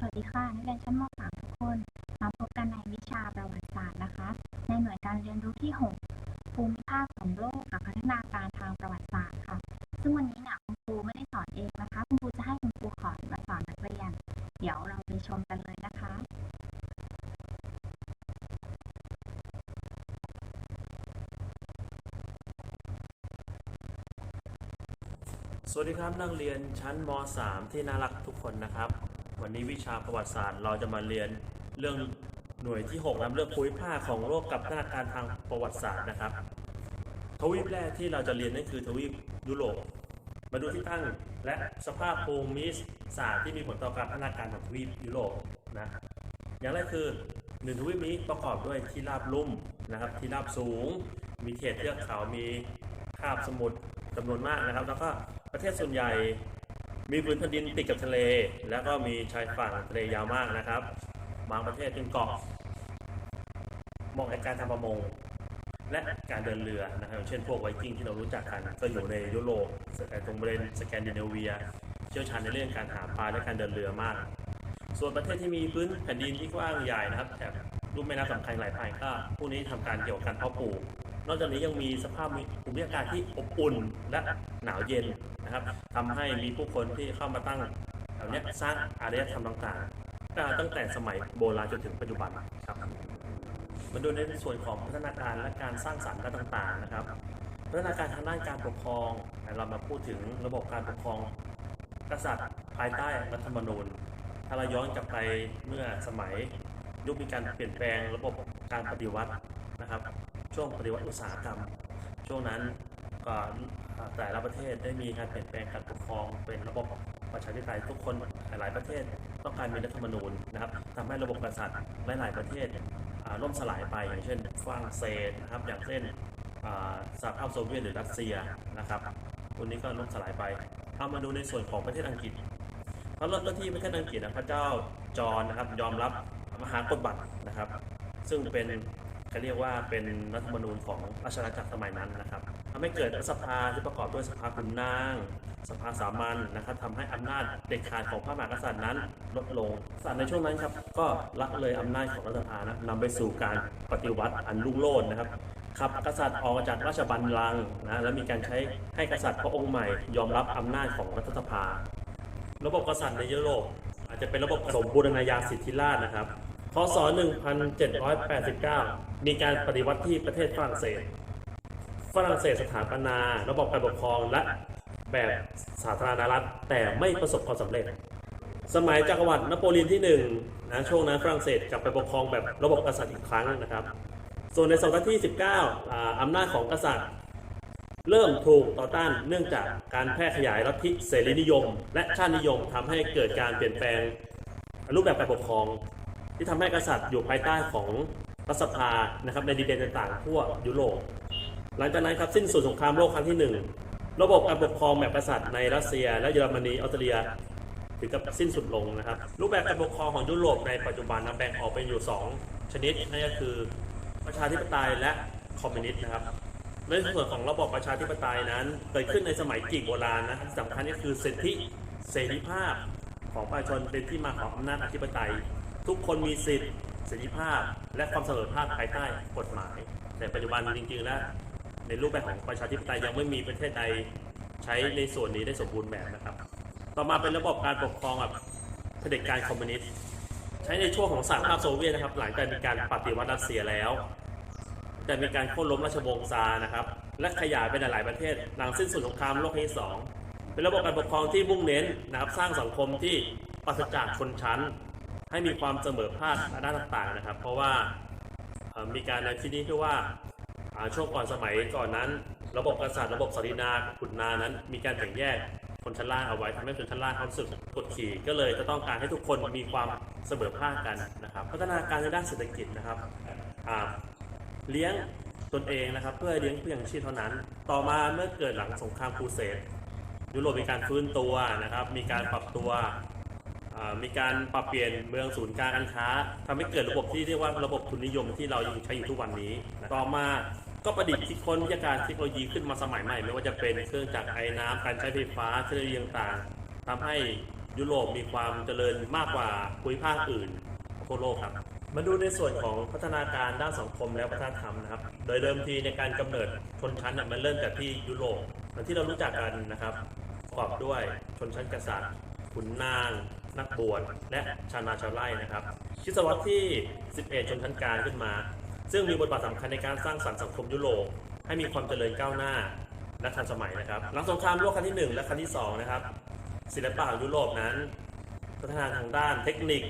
สวัสดีค่ะ นักเรียนชั้นม .3 ทุกคน มาพบกันในวิชาประวัติศาสตร์นะคะ ในหน่วยการเรียนรู้ที่ 6 ภูมิภาคของโลกกับพัฒนาการทางประวัติศาสตร์ค่ะ ซึ่งวันนี้เนี่ยคุณครูไม่ได้สอนเองนะคะ คุณครูจะให้คุณครูขอนมาสอนนักเรียน เดี๋ยวเราไปชมกันเลยนะคะสวัสดีครับนักเรียนชั้นม .3 ที่น่ารักทุกคนนะครับ วันนี้วิชาประวัติศาสตร์เราจะมาเรียนเรื่องหน่วยที่6นะเรื่องภูมิภาคของโลกกับพัฒนาการทางประวัติศาสตร์นะครับ ทวีปแรกที่เราจะเรียนนั่นคือทวีปยุโรปมาดูที่ตั้งและสภาพภูมิศาสตร์ที่มีผลต่อการพัฒนาการของทวีปยุโรปนะอย่างแรกคือหนึ่งทวีปนี้ประกอบด้วยที่ราบลุ่มนะครับ ที่ราบสูง มีเขตเทือกเขา มีคาบสมุทรจำนวนมากนะครับ แล้วก็ประเทศส่วนใหญ่ มีพื้นแผ่นดินติดกับทะเล แล้วก็มีชายฝั่งทะเลยาวมากนะครับ บางประเทศเป็นเกาะเหมาะในการทำประมง และการเดินเรือนะครับ เช่นพวกไวกิ้งที่เรารู้จักกันก็อยู่ในยุโรปตรงบริเวณสแกนดิเนเวีย เชี่ยวชาญในเรื่องการหาปลาและการเดินเรือมาก ส่วนประเทศที่มีพื้นแผ่นดินที่กว้างใหญ่นะครับแถบรูปแม่น้ำสำคัญหลายสายก็พวกนี้ทำการเกี่ยวกับการเพาะปลูก นอกจากนี้ยังมีสภาพภูมิอากาศที่อบอุ่นและหนาวเย็นนะครับทำให้มีผู้คนที่เข้ามาตั้งแถวนี้สร้างอารยธรรมต่างๆตั้งแต่สมัยโบราณจนถึงปัจจุบันครับมาดูในส่วนของพัฒนาการและการสร้างสรรค์ต่างๆนะครับพัฒนาการทางด้านการปกครองเรามาพูดถึงระบบการปกครองกษัตริย์ภายใต้รัฐธรรมนูญถ้าเราย้อนกลับไปเมื่อสมัยยุคมีการเปลี่ยนแปลงระบบการปฏิวัตินะครับ ช่วงปฏิวัติอุตสาหกรรม ช่วงนั้นก็แต่ละประเทศได้มีการเปลี่ยนแปลงการปกครองเป็นระบบประชาธิปไตยทุกคนหลายประเทศต้องการมีรัฐธรรมนูญนะครับทำให้ระบบกษัตริย์หลาย ๆประเทศล่มสลายไปอย่างเช่นฝรั่งเศสนะครับอย่างเช่นสหภาพโซเวียตหรือรัสเซียนะครับตัวนี้ก็ล่มสลายไป เอามาดูในส่วนของประเทศอังกฤษเขาเริ่มต้นที่ประเทศอังกฤษนะพระเจ้าจอห์นนะครับยอมรับมหากฎบัตรนะครับ ซึ่งเป็น เขาเรียกว่าเป็นรัฐธรรมนูญของราชอาณาจักรสมัยนั้นนะครับทำให้เกิดรัฐสภาที่ประกอบด้วยสภาขุนนาง สภาสามัญนะครับทำให้อำนาจเด็ดขาดของพระมหากษัตริย์นั้นลดลงศาลในช่วงนั้นครับก็ละเลยอำนาจของรัฐสภานะนำไปสู่การปฏิวัติอันรุ่งโรจน์นะครับขับกษัตริย์ออกจากราชบัลลังก์นะและมีการใช้ให้กษัตริย์พระองค์ใหม่ ยอมรับอำนาจของรัฐสภา ระบบกษัตริย์ในยุโรปอาจจะเป็นระบบสมบูรณาญาสิทธิราชนะครับ พศ 1789 มีการปฏิวัติที่ประเทศฝรั่งเศส ฝรั่งเศสสถาปนา ระบบการปกครองและแบบสาธารณรัฐ แต่ไม่ประสบความสำเร็จ สมัยจักรวรรดินโปเลียนที่1นะช่วงนั้นฝรั่งเศสกลับไปปกครองแบบระบบกษัตริย์อีกครั้งนะครับ ส่วนในศตวรรษที่ 19อ่าอำนาจของกษัตริย์ เริ่มถูกต่อต้านเนื่องจากการแพร่ขยายลัทธิเสรีนิยม และชาตินิยมทำให้เกิดการเปลี่ยนแปลงรูปแบบการปกครอง ที่ทำให้กษัตริย์อยู่ภายใต้ของรัฐสภานะครับในดินแดนต่างๆทั่วยุโรป หลังจากนั้นครับสิ้นสุดสงครามโลกครั้งที่หนึ่งระบบการปกครองแบบกษัตริย์ในรัสเซีย และเยอรมนีออสเตรเลียถึงกับสิ้นสุดลงนะครับ รูปแบบการปกครองของยุโรปในปัจจุบันนะแบ่งออกเป็นอยู่ 2 ชนิดนั่นก็คือประชาธิปไตยและคอมมิวนิสต์นะครับในส่วนของระบบประชาธิปไตยนั้นเกิดขึ้นในสมัยกรีกโบราณนะที่สำคัญก็คือสิทธิเสรีภาพของประชาชนเป็นที่มาของอำนาจอธิปไตย ทุกคนมีสิทธิเสรีภาพ และความเสมอภาคภายใต้กฎหมาย แต่ปัจจุบันจริงๆแล้วในรูปแบบของประชาธิปไตยยังไม่มีประเทศใดใช้ในส่วนนี้ได้สมบูรณ์แบบนะครับ ต่อมาเป็นระบบการปกครองแบบเผด็จการคอมมิวนิสต์ใช้ในช่วงของสหภาพโซเวียตนะครับ หลังจากมีการปฏิวัติรัสเซียแล้ว แต่มีการโค่นล้มราชวงศ์ซาร์นะครับ และขยายไปในหลายประเทศ หลังสิ้นสุดสงครามโลกครั้งที่สองเป็นระบบการปกครองที่มุ่งเน้นนะครับสร้างสังคมที่ปราศจากชนชั้น ให้มีความเสมอภาคด้านต่างๆนะครับ เพราะว่ามีการในที่นี้คือว่าช่วงก่อนสมัยก่อนนั้น ระบบกษัตริย์ระบบสรีนาขุนนานั้น มีการแบ่งแยกคนชั้นล่างเอาไว้ทำให้ชนชั้นล่างเขาสึกกดขี่ก็เลยจะต้องการให้ทุกคนมีความเสมอภาคกันนะครับ พัฒนาการในด้านเศรษฐกิจนะครับเลี้ยงตนเองนะครับ เพื่อเลี้ยงเพียงชีพเท่านั้น ต่อมาเมื่อเกิดหลังสงครามครูเสดยุโรปมีการฟื้นตัวนะครับ มีการปรับตัว มีการปรับเปลี่ยนเมืองศูนย์กลางการค้าทำให้เกิดระบบที่เรียกว่าระบบทุนนิยมที่เรายังใช้อยู่ทุกวันนี้ ต่อมาก็ประดิษฐ์คิดค้นวิทยาการเทคโนโลยีขึ้นมาสมัยใหม่ไม่ว่าจะเป็นเครื่องจักรไอ้น้ำการใช้ไฟฟ้าเทคโนโลยีต่างๆทำให้ยุโรปมีความเจริญมากกว่าภูมิภาคอื่นทั่วโลกครับมาดูในส่วนของพัฒนาการด้านสังคมและวัฒนธรรมนะครับ โดยเดิมทีในการกำเนิดชนชั้นมันเริ่มจากที่ยุโรปเหมือนที่เรารู้จักกันนะครับประกอบด้วยชนชั้นกษัตริย์ขุนนาง นักบวชและชาวนาชาวไร่นะครับคิดศตวรรษที่ 11 ชนชั้นกลางขึ้นมา ซึ่งมีบทบาทสำคัญในการสร้างสรรค์สังคมยุโรปให้มีความเจริญก้าวหน้าและทันสมัยนะครับ หลังสงครามโลกครั้งที่หนึ่งและครั้งที่สองนะครับ ศิลปะของยุโรปนั้น พัฒนาทางด้านเทคนิค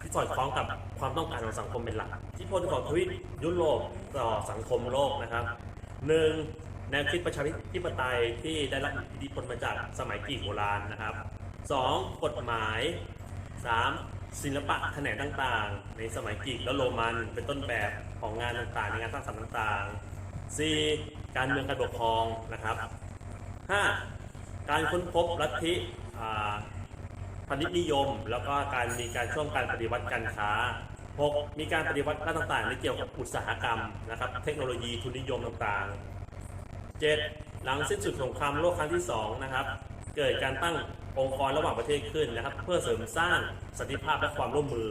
ที่สอดคล้องกับความต้องการของสังคมเป็นหลักที่พลของทวีปยุโรปต่อสังคมโลกนะครับหนึ่งแนวคิดประชาธิปไตยที่ได้รับอิทธิพลมาจากสมัยกรีกโบราณนะครับ สองกฎหมายสามศิลปะแขนงต่างๆ ในสมัยกรีกและโรมันเป็นต้นแบบของงานต่างๆ ในงานสร้างสรรค์ต่างๆสี่การเมืองการปกครองนะครับห้าการค้นพบลัทธิพาณิชย์นิยม แล้วก็การมีการช่วงการปฏิวัติการค้า 6. มีการปฏิวัติด้านต่างๆในเกี่ยวกับอุตสาหกรรมนะครับ เทคโนโลยีทุนนิยมต่างๆ 7. หลังสิ้นสุดสงครามโลกครั้งที่2นะครับ เกิดการตั้ง องค์กรระหว่างประเทศขึ้นนะครับ เพื่อเสริมสร้างสันติภาพและความร่วมมือ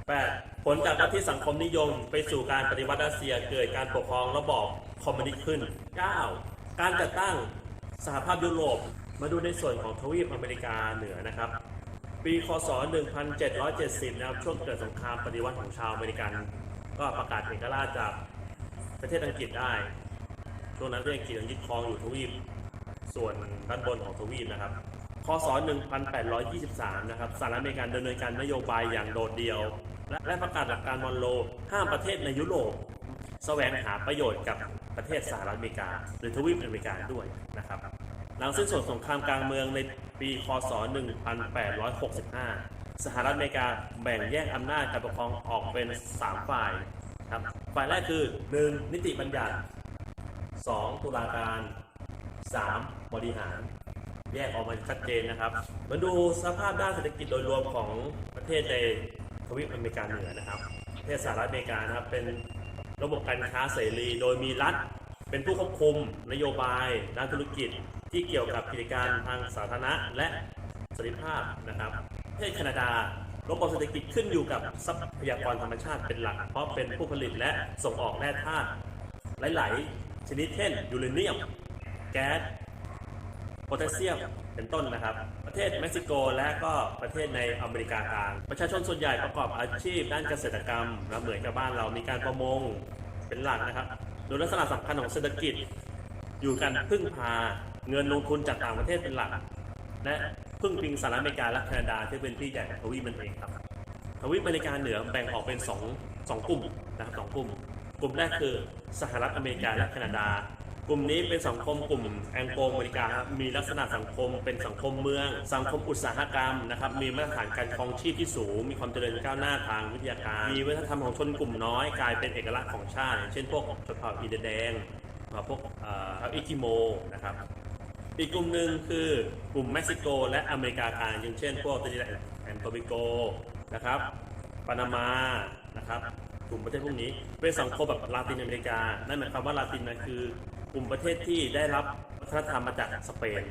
8. ผลจากลัทธิสังคมนิยม ไปสู่การปฏิวัติรัสเซียเกิดการปกครองระบอบคอมมิวนิสต์ขึ้น 9. การจัดตั้งสหภาพยุโรปมาดูในส่วนของทวีปอเมริกาเหนือนะครับ ปีคศ 1770 นะครับช่วงเกิดสงครามปฏิวัติของชาวอเมริกัน ก็ประกาศเอกราชจากประเทศอังกฤษได้ช่วงนั้นประเทศอังกฤษยึดครองอยู่ทวีปส่วนด้านบนของทวีปนะครับ คศ1823 นะครับสหรัฐอเมริกาดำเนินการนโยบายอย่างโดดเดี่ยว และประกาศหลักการมอนโลห้ามประเทศในยุโรปแสวงหาประโยชน์กับประเทศสหรัฐอเมริกา หรือทวีปอเมริกาด้วยนะครับ หลังสิ้นสุดสงครามกลางเมืองในปี คศ 1865 สหรัฐอเมริกาแบ่งแยกอำนาจการปกครองออกเป็น 3 ฝ่ายครับฝ่ายแรกคือ 1. นิติบัญญัติ 2. ตุลาการ 3. บริหาร แยกออกมาชัดเจนนะครับ มาดูสภาพด้านเศรษฐกิจโดยรวมของประเทศในทวีปอเมริกาเหนือนะครับ ประเทศสหรัฐอเมริกานะครับเป็นระบบการค้าเสรี โดยมีรัฐเป็นผู้ควบคุมนโยบายด้านธุรกิจที่เกี่ยวกับกิจการทางสาธารณะและสันติภาพนะครับประเทศแคนาดาระบบเศรษฐกิจขึ้นอยู่กับทรัพยากรธรรมชาติเป็นหลัก เพราะเป็นผู้ผลิตและส่งออกแร่ธาตุหลาย ๆ ชนิดเช่นยูเรเนียม แก๊ส พแทสเซียมเป็นต้นนะครับ ประเทศเม็กซิโกและก็ประเทศในอเมริกากลางประชาชนส่วนใหญ่ประกอบอาชีพด้านเกษตรกรรมนะเหมือนกับบ้านเรามีการประมงเป็นหลักนะครับโดยลักษณะสำคัญของเศรษฐกิจ อยู่กันพึ่งพาเงินลงทุนจากต่างประเทศเป็นหลัก และพึ่งพิงสหรัฐอเมริกาและแคนาดาที่เป็นพี่ใหญ่ของทวีปมันเองครับทวีปอเมริกาเหนือแบ่งออกเป็นสองสองกลุ่มนะครับสองกลุ่ม กลุ่มแรกคือสหรัฐอเมริกาและแคนาดา กลุ่มนี้เป็นสังคมกลุ่มแองโกลอเมริกาครับมีลักษณะสังคมเป็นสังคมเมือง สังคมอุตสาหกรรมนะครับมีมาตรฐานการครองชีพที่สูง มีความเจริญก้าวหน้าทางวิทยาการมีวัฒนธรรมของชนกลุ่มน้อยกลายเป็นเอกลักษณ์ของชาติ เช่นพวกชนเผ่าอีเดแดงมาพวกเอ่ออิกิโมนะครับอีกกลุ่มหนึ่งคือกลุ่มเม็กซิโก และอเมริกากลางอย่างเช่น พวกตรินิดแอนโตบิโกนะครับปานามานะครับกลุ่มประเทศพวกนี้เป็นสังคมแบบลาตินอเมริกา นั่นหมายความว่าลาตินนะคือ กลุ่มประเทศที่ได้รับวัฒนธรรมมาจากสเปน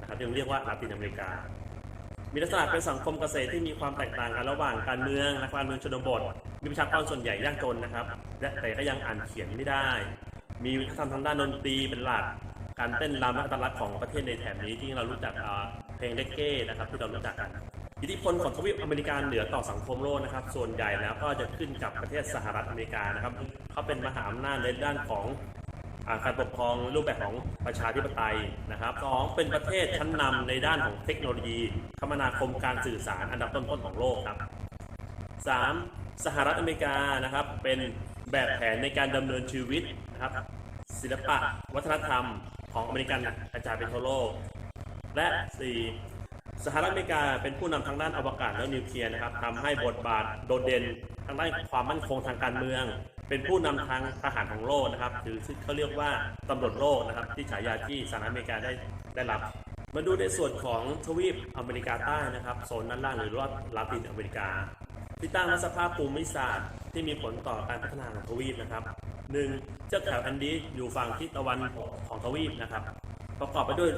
นะครับยังเรียกว่าลาตินอเมริกา มีลักษณะเป็นสังคมเกษตรที่มีความแตกต่างกันระหว่างการเมืองและการเมืองชนบท มีประชากรส่วนใหญ่ยากจนนะครับ และแต่ก็ยังอ่านเขียนไม่ได้ มีวัฒนธรรมทางด้านดนตรีเป็นหลัก การเต้นรำและอัตลักษณ์ของประเทศในแถบนี้ที่เรารู้จักเพลงเด็กเก้นะครับที่เรารู้จักกันอิทธิพลของทวีปอเมริกาเหนือต่อสังคมโลกนะครับ ส่วนใหญ่แล้วก็จะขึ้นกับประเทศสหรัฐอเมริกานะครับเขาเป็นมหาอำนาจในด้านของ การปกครองรูปแบบของประชาธิปไตยนะครับสองเป็นประเทศชั้นนำในด้านของเทคโนโลยี คมนาคมการสื่อสารอันดับต้นๆของโลกครับ 3. สหรัฐอเมริกานะครับเป็นแบบแผนในการดำเนินชีวิตนะครับศิลปะวัฒนธรรมของอเมริกันกระจายไปทั่วโลก และ 4. สหรัฐอเมริกาเป็นผู้นำทางด้านอวกาศและนิวเคลียร์นะครับทำให้บทบาทโดดเด่นทางด้านความมั่นคงทางการเมือง เป็นผู้นำทางทหารของโลกนะครับ หรือที่เขาเรียกว่าตำรวจโลกนะครับ ที่ฉายาที่สหรัฐอเมริกาได้ได้รับ มาดูในส่วนของทวีปอเมริกาใต้นะครับโซนด้านล่างหรือรอดลาตินอเมริกา ที่ตั้งและสภาพภูมิศาสตร์ที่มีผลต่อการพัฒนาของทวีปนะครับหนึ่งเทือกเขาแอนดีสอยู่ฝั่งทิศตะวันของทวีปนะครับ ประกอบไปด้วย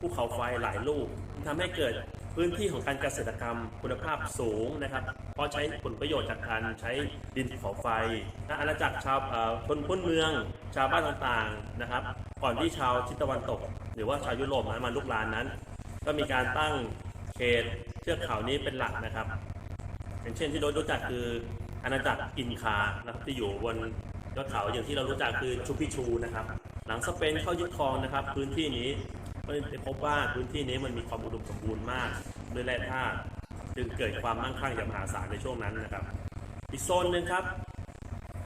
ภูเขาไฟหลายลูกทำให้เกิดพื้นที่ของการเกษตรกรรมคุณภาพสูงนะครับ เพราะใช้ผลประโยชน์จากการใช้ดินภูเขาไฟอาณาจักรชาวคนพ้นเมือง ชาวบ้านต่างๆนะครับ ก่อนที่ชาวทิศตะวันตก หรือว่าชาวยุโรปนั้นมาลุกลานนั้น ก็มีการตั้งเขตเทือกเขานี้เป็นหลักนะครับ อย่างเช่นที่เรารู้จักคืออาณาจักรอินคานะครับที่อยู่บนยอดเขาอย่างที่เรารู้จักคือชูพิชูนะครับ หลังสเปนเข้ายึดครองนะครับ พื้นที่นี้ ก็ได้พบว่าพื้นที่นี้มันมีความอุดมสมบูรณ์มากด้วยแร่ธาตุจึงเกิดความมั่งคั่งอย่างมหาศาลในช่วงนั้นนะครับ อีกโซนหนึ่งครับ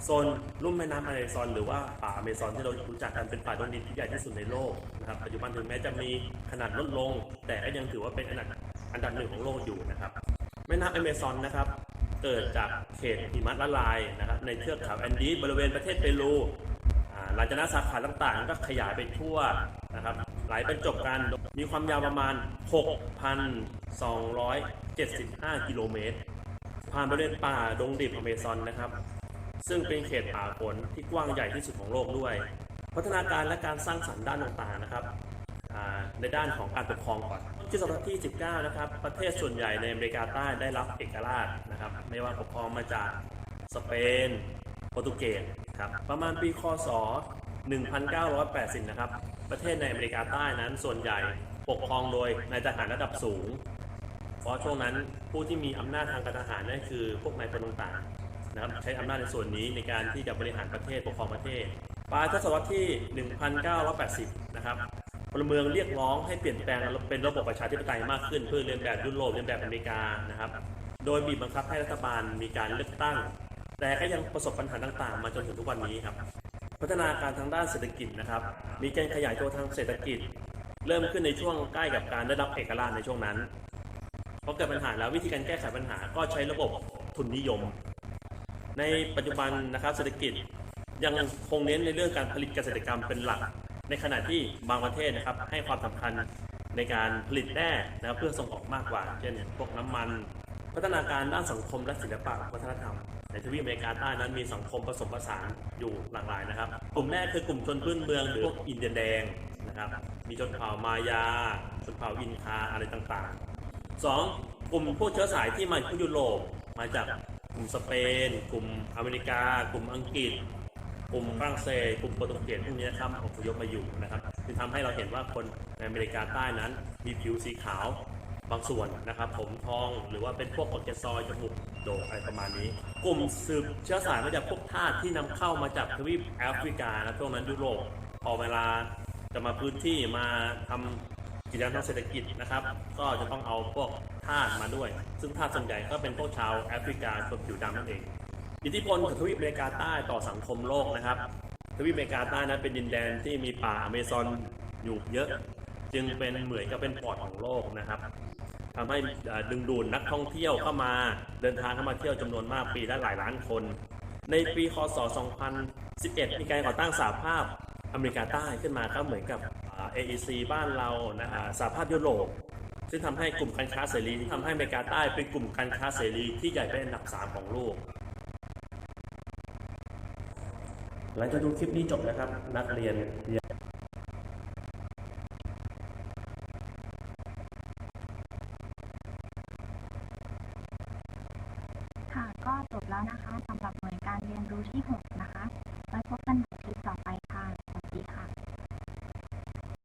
โซนลุ่มแม่น้ำอเมซอนหรือว่าป่าอเมซอนที่เรารู้จักกันเป็นป่าดงดินที่ใหญ่ที่สุดในโลกนะครับปัจจุบันถึงแม้จะมีขนาดลดลง แต่ก็ยังถือว่าเป็นอันดับอันดับหนึ่งของโลกอยู่นะครับแม่น้ำอเมซอนนะครับเกิดจากเขตหิมะละลายนะครับในเทือกเขาแอนดีสบริเวณประเทศเปรู หลังจากนั้นสาขาต่างๆ ก็ขยายไปทั่วนะครับไหลบรรจบกันมีความยาวประมาณ 6,275 กิโลเมตร ผ่านบริเวณป่าดงดิบอเมซอนนะครับ ซึ่งเป็นเขตป่าฝนที่กว้างใหญ่ที่สุดของโลกด้วย พัฒนาการและการสร้างสรรค์ด้านต่างๆนะครับในด้านของการปกครองก่อนที่ศตวรรษที่ 19 นะครับ ประเทศส่วนใหญ่ในอเมริกาใต้ได้รับเอกราชนะครับ ไม่ว่าปกครองมาจากสเปน โปรตุเกส ครับประมาณปีคศ 1980 นะครับ ประเทศในอเมริกาใต้นั้นส่วนใหญ่ปกครองโดยนายทหารระดับสูง เพราะช่วงนั้นผู้ที่มีอำนาจทางการทหารนั่นคือพวกนายพลต่างๆนะครับใช้อำนาจในส่วนนี้ในการที่จะบริหารประเทศปกครองประเทศปลายทศวรรษที่ 1980 นะครับพลเมืองเรียกร้องให้เปลี่ยนแปลงเป็นระบบประชาธิปไตยมากขึ้นเพื่อเรียนแบบยุโรปเรียนแบบอเมริกานะครับ โดยบีบบังคับให้รัฐบาลมีการเลือกตั้ง แต่ก็ยังประสบปัญหาต่างๆ มาจนถึงทุกวันนี้ครับ พัฒนาการทางด้านเศรษฐกิจนะครับ มีการขยายตัวทางเศรษฐกิจ เริ่มขึ้นในช่วงใกล้กับการได้รับเอกราชในช่วงนั้นพอเกิดปัญหาแล้ววิธีการแก้ไขปัญหาก็ใช้ระบบทุนนิยม ในปัจจุบันนะครับเศรษฐกิจยังคงเน้นในเรื่องการผลิตเกษตรกรรมเป็นหลัก ในขณะที่บางประเทศนะครับให้ความสำคัญในการผลิตแร่นะครับเพื่อส่งออกมากกว่า เช่นพวกน้ำมัน พัฒนาการด้านสังคมและศิลปะวัฒนธรรม ในทวีปอเมริกาใต้นั้นมีสังคมผสมผสานอยู่หลากหลายนะครับ กลุ่มแรกคือกลุ่มชนพื้นเมืองหรือพวกอินเดียนแดงนะครับ มีชนเผ่ามายา ชนเผ่าอินคาอะไรต่างๆสองกลุ่มพวกเชื้อสายที่มาจากยุโรปมาจากกลุ่มสเปน กลุ่มอเมริกา กลุ่มอังกฤษ กลุ่มฝรั่งเศส กลุ่มโปรตุเกสพวกนี้นะครับอพยพมาอยู่นะครับจึงทำให้เราเห็นว่าคนในอเมริกาใต้นั้น มีผิวสีขาว บางส่วนนะครับ ผมทองหรือว่าเป็นพวกออร์แกซอยจมูกโด่งอะไรประมาณนี้ กลุ่มสืบเชื้อสายมาจากพวกทาสที่นำเข้ามาจากทวีปแอฟริกานะช่วงนั้นยุโรปพอเวลาจะมาพื้นที่มาทำกิจการมทางเศรษฐกิจนะครับ ก็จะต้องเอาพวกทาสมาด้วย ซึ่งทาสส่วนใหญ่ก็เป็นพวกชาวแอฟริกาคนผิวดำนั่นเอง อิทธิพลของทวีปอเมริกาใต้ต่อสังคมโลกนะครับ ทวีปอเมริกาใต้นั้นเป็นดินแดนที่มีป่าอเมซอนอยู่เยอะ จึงเป็นเหมือนกับเป็นปอดของโลกนะครับ ทำให้ดึงดูดนักท่องเที่ยวเข้ามาเดินทางเข้ามาเที่ยวจำนวนมากปีละหลายล้านคน ในปีคศ 2011 มีการก่อตั้งสหภาพอเมริกาใต้ขึ้นมาครับเหมือนกับอ่า AEC บ้านเรานะฮะสหภาพยุโรปซึ่งทำให้กลุ่มการค้าเสรีทำให้อเมริกาใต้เป็นกลุ่มการค้าเสรีที่ใหญ่เป็นอันดับสามของโลกหลังจากดูคลิปนี้จบนะครับ นักเรียน